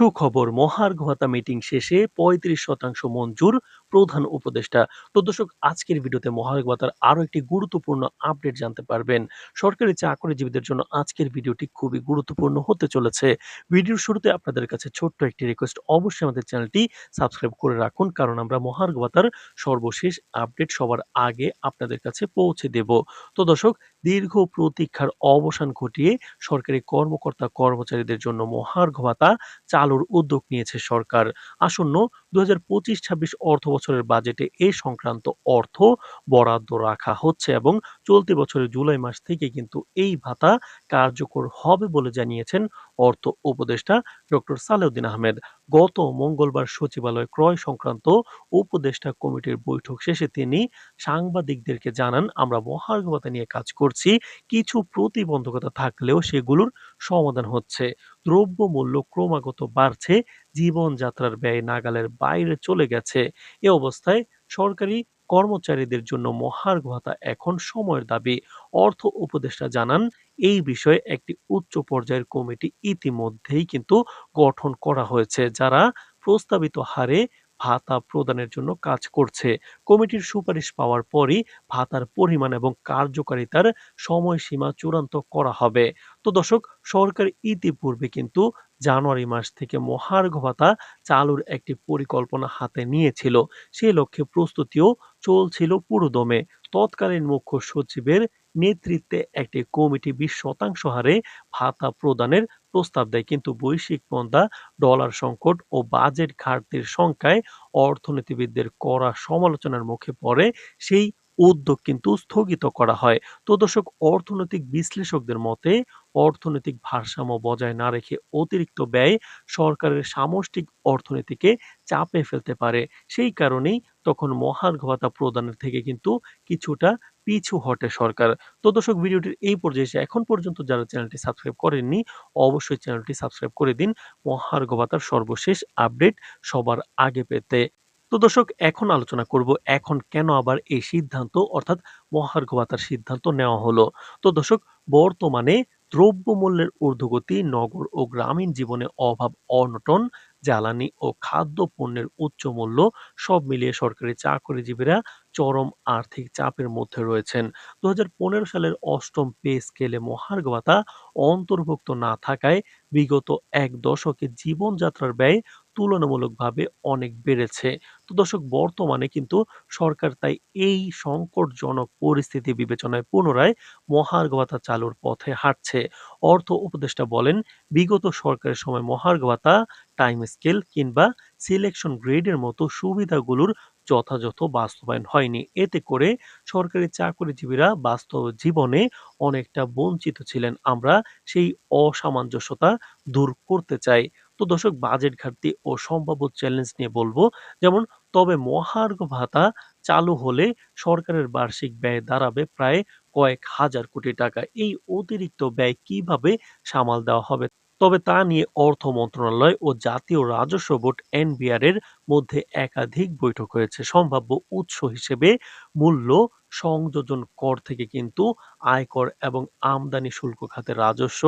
সুখবর মহার্ঘ ভাতা মিটিং শেষে পঁয়ত্রিশ শতাংশ মঞ্জুর। প্রধান উপদেষ্টা। তো দর্শক, আজকের ভিডিওতে মহার্ঘ ভাতার আরও একটি গুরুত্বপূর্ণ আপডেট জানতে পারবেন। সরকারি চাকরিজীবীদের জন্য আজকের ভিডিওটি খুবই গুরুত্বপূর্ণ হতে চলেছে। ভিডিওর শুরুতে আপনাদের কাছে ছোট্ট একটি রিকোয়েস্ট অবশ্যই আমাদের চ্যানেলটি সাবস্ক্রাইব করে রাখুন, কারণ আমরা মহার্ঘ ভাতার সর্বশেষ আপডেট সবার আগে আপনাদের কাছে পৌঁছে দেব। তো দর্শক, দীর্ঘ প্রতীক্ষার অবসান ঘটিয়ে সরকারি কর্মকর্তা কর্মচারীদের জন্য মহার্ঘ ভাতা চালুর উদ্যোগ নিয়েছে সরকার। আসন্ন দু হাজার পঁচিশ ছাব্বিশ অর্থ বছরের বাজেটে এ সংক্রান্ত অর্থ বরাদ্দ রাখা হচ্ছে এবং চলতি বছরের জুলাই মাস থেকে কিন্তু এই ভাতা কার্যকর হবে বলে জানিয়েছেন অর্থ উপদেষ্টা ডক্টর সালেউদ্দিন আহমেদ। গত মঙ্গলবার সচিবালয় ক্রয় সংক্রান্ত উপদেষ্টা কমিটির বৈঠক শেষে তিনি সাংবাদিকদেরকে জানান, আমরা মহার্ঘ ভাতা নিয়ে কাজ করছি। কিছু প্রতিবন্ধকতা থাকলেও সেগুলোর সমাধান হচ্ছে। দ্রব্যমূল্য ক্রমাগত বাড়ছে, জীবনযাত্রার ব্যয় নাগালের বাইরে চলে গেছে। এ অবস্থায় সরকারি কর্মচারীদের জন্য মহার্ঘ ভাতা এখন সময়ের দাবি। অর্থ উপদেষ্টা জানান, এই বিষয়ে একটি উচ্চ পর্যায়ের কমিটি ইতিমধ্যেই কিন্তু গঠন করা হয়েছে, যারা প্রস্তাবিত হারে ভাতা প্রদানের জন্য কাজ করছে। কমিটির সুপারিশ পাওয়ার পরই ভাতার পরিমাণ এবং কার্যকারিতার সময়সীমা চূড়ান্ত করা হবে। তো দর্শক, সরকার ইতিপূর্বে কিন্তু জানুয়ারি মাস থেকে মহার্ঘ ভাতা চালুর একটি পরিকল্পনা হাতে নিয়েছিল। সেই লক্ষ্যে প্রস্তুতিও চলছিল পুরোদমে। তৎকালীন মুখ্য সচিবের নেতৃত্বে একটি কমিটি বিশ শতাংশ হারে ভাতা প্রদানের প্রস্তাব দেয়। কিন্তু বৈশ্বিক মন্দা ডলার সংকট ও বাজেট ঘাটতির সংখ্যায় অর্থনীতিবিদদের কড়া সমালোচনার মুখে পড়ে সেই উদ্যোগ কিন্তু স্থগিত করা হয়। তো দর্শক, অর্থনৈতিক বিশ্লেষকদের মতে অর্থনৈতিক ভারসাম্য বজায় না রেখে অতিরিক্ত ব্যয় সরকারের সামষ্টিক অর্থনীতিকে চাপে ফেলতে পারে। সেই কারণেই তখন মহার্ঘ ভাতা প্রদানের থেকে কিন্তু কিছুটা পিছু হটে সরকার। তো দর্শক, ভিডিওটির এই পর্যায়ে এসে এখন পর্যন্ত যারা চ্যানেলটি সাবস্ক্রাইব করেননি, অবশ্যই চ্যানেলটি সাবস্ক্রাইব করে দিন। মহার্ঘ ভাতার সর্বশেষ আপডেট সবার আগে পেতে। তো দর্শক, এখন আলোচনা করব এখন কেন আবার এই সিদ্ধান্ত, অর্থাৎ মহার্ঘ ভাতার সিদ্ধান্ত নেওয়া হলো। তো দর্শক, বর্তমানে দ্রব্যমূল্যের ঊর্ধ্বগতি নগর ও গ্রামীণ জীবনে অভাব অনটন, জ্বালানি ও খাদ্য পণ্যের উচ্চ মূল্য সব মিলিয়ে সরকারি চাকরিজীবীরা চরম আর্থিক চাপের মধ্যে রয়েছেন। দু হাজার পনেরো সালের অষ্টম পে স্কেলে মহার্ঘ ভাতা অন্তর্ভুক্ত না থাকায় বিগত এক দশকে জীবনযাত্রার ব্যয় তুলনামূলকভাবে অনেক বেড়েছে। তো দর্শক, বর্তমানে কিন্তু সরকার তাই এই সংকটজনক পরিস্থিতি বিবেচনায় পুনরায় মহার্ঘ ভাতা চালুর পথে হাঁটছে। অর্থ উপদেষ্টা বলেন, বিগত সরকারের সময় মহার্ঘ ভাতা টাইম স্কেল কিংবা সিলেকশন গ্রেডের মতো সুবিধাগুলোর যথাযথ বাস্তবায়ন হয়নি। এতে করে সরকারি চাকরিজীবীরা বাস্তব জীবনে অনেকটা বঞ্চিত ছিলেন। আমরা সেই অসামঞ্জস্যতা দূর করতে চাই। তো দর্শক বাজেট ঘাটতি ও সম্ভাব্য চ্যালেঞ্জ নিয়ে বলব। যেমন, তবে মহার্ঘ ভাতা চালু হলে সরকারের বার্ষিক ব্যয় দাঁড়াবে প্রায় কয়েক হাজার কোটি টাকা। এই অতিরিক্ত ব্যয় কীভাবে সামাল দেওয়া হবে? তবে তা নিয়ে অর্থ মন্ত্রণালয় ও জাতীয় রাজস্ব বোর্ড এনবিআর এর মধ্যে একাধিক বৈঠক হয়েছে। সম্ভাব্য উৎস হিসেবে মূল্য সংযোজন কর থেকে কিন্তু আয়কর এবং আমদানি শুল্ক খাতে রাজস্ব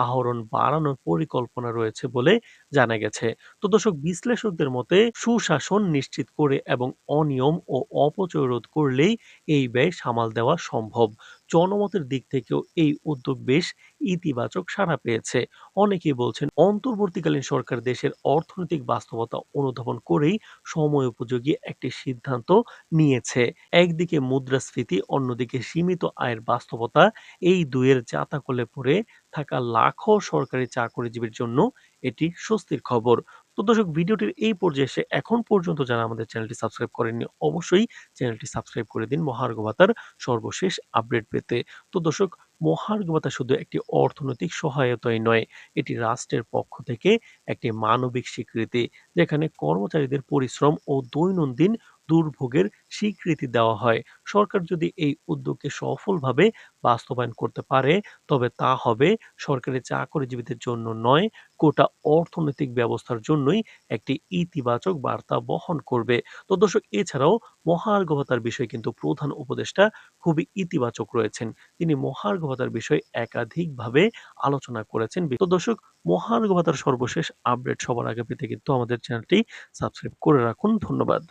আহরণ বাড়ানোর পরিকল্পনা রয়েছে বলে জানা গেছে। তো দর্শক, বিশ্লেষকদের মতে সুশাসন নিশ্চিত করে এবং অনিয়ম ও অপচয় রোধ করলেই এই ব্যয় সামাল দেওয়া সম্ভব। জনমতের দিক থেকেও এই উদ্যোগ বেশ ইতিবাচক সাড়া পেয়েছে। অনেকেই বলছেন, অন্তর্বর্তীকালীন সরকার দেশের অর্থনৈতিক বাস্তবতা অনুধাবন করেই সময় উপযোগী একটি সিদ্ধান্ত নিয়েছে। একদিকে মুদ্রাস্ফীতি, অন্যদিকে সীমিত আয়ের বাস্তবতা, এই দুয়ের জাতাকলে পড়ে থাকা লাখো সরকারি চাকরিজীবীর জন্য এটি স্বস্তির খবর। তো দর্শক, ভিডিওটির এই পর্যায়ে এসে এখন পর্যন্ত যারা আমাদের চ্যানেলটি সাবস্ক্রাইব করেননি, অবশ্যই চ্যানেলটি সাবস্ক্রাইব করে দিন মহার্ঘ ভাতার সর্বশেষ আপডেট পেতে। তো দর্শক, মহার্ঘ ভাতা শুধু একটি অর্থনৈতিক সহায়তাই নয়, এটি রাষ্ট্রের পক্ষ থেকে একটি মানবিক স্বীকৃতি, যেখানে কর্মচারীদের পরিশ্রম ও দৈনন্দিন দুর্ভোগের স্বীকৃতি দেওয়া হয়। সরকার যদি এই উদ্যোগকে সফলভাবে বাস্তবায়ন করতে পারে, তবে তা হবে সরকারি চাকরিজীবীদের জন্য নয়, গোটা অর্থনৈতিক ব্যবস্থার জন্যই একটি ইতিবাচক বার্তা বহন করবে। তো দর্শক, এছাড়াও মহার্ঘ ভাতার বিষয়ে কিন্তু প্রধান উপদেষ্টা খুবই ইতিবাচক রয়েছেন। তিনি মহার্ঘ ভাতার বিষয়ে একাধিকভাবে আলোচনা করেছেন। তো দর্শক মহার্ঘ ভাতার সর্বশেষ আপডেট সবার আগে পেতে কিন্তু আমাদের চ্যানেলটি সাবস্ক্রাইব করে রাখুন। ধন্যবাদ।